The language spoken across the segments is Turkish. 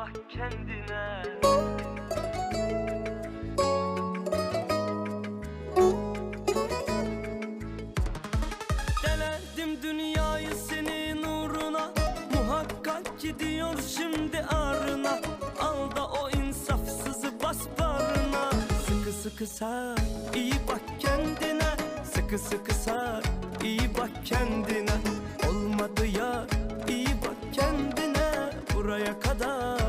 bak kendine. Delerdim dünyayı senin uğruna. Muhakkak gidiyor şimdi ağrına Al da o insafsızı bas bağrına Sıkı sıkı sar iyi bak kendine. Sıkı sıkı sar iyi bak kendine. Olmadı ya iyi bak kendine. Buraya kadar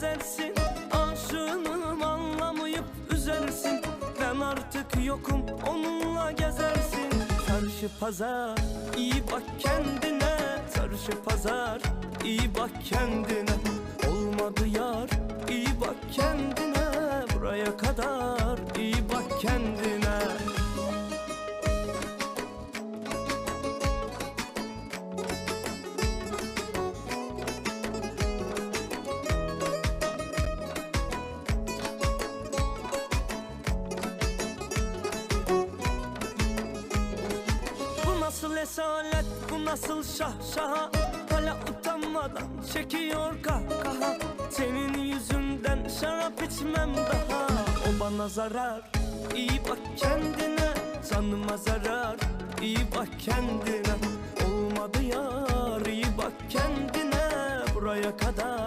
ezersin Aşığınım anlamayıp üzersin. Ben artık yokum onunla gezersin. Çarşı pazar iyi bak kendine. Çarşı pazar iyi bak kendine. Olmadı yar iyi bak kendine. Buraya kadar nasıl esalet, bu nasıl şah şaha Hala utanmadan çekiyor kahkaha. Senin yüzünden şarap içmem daha. O bana zarar, iyi bak kendine. Canıma zarar, iyi bak kendine. Olmadı yar, iyi bak kendine. Buraya kadar,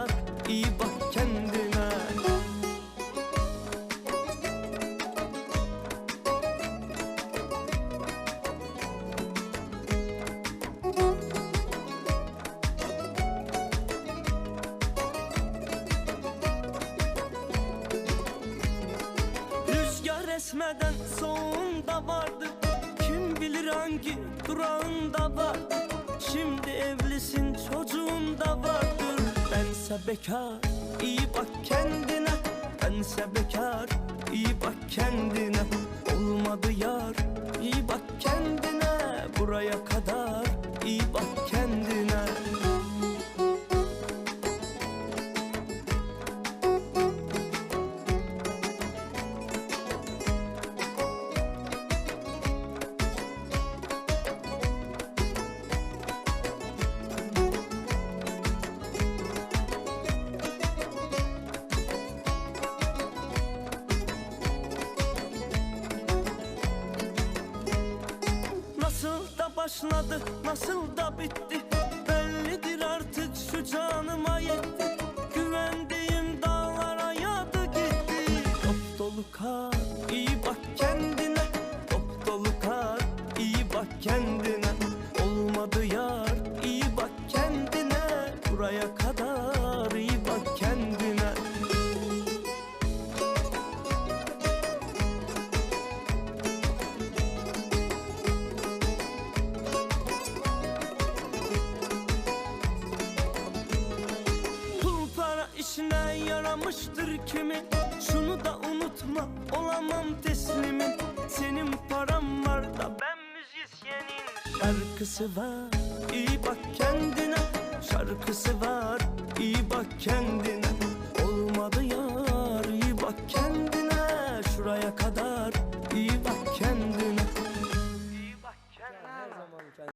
Rüzgar esmeden soğuğunda vardı. Kim bilir hangi durağında vardı. Şimdi evlisin çocuğun da vardır. Bense bekar iyi bak kendine. Bense bekar iyi bak kendine. Olmadı yar iyi bak kendine. Buraya kadar iyi bak kendine başladı, nasıl da bitti işine yaramıştır kimin Şunu da unutma olamam teslimin. Senin param var da ben müzisyenin Şarkısı var iyi bak kendine. Şarkısı var iyi bak kendine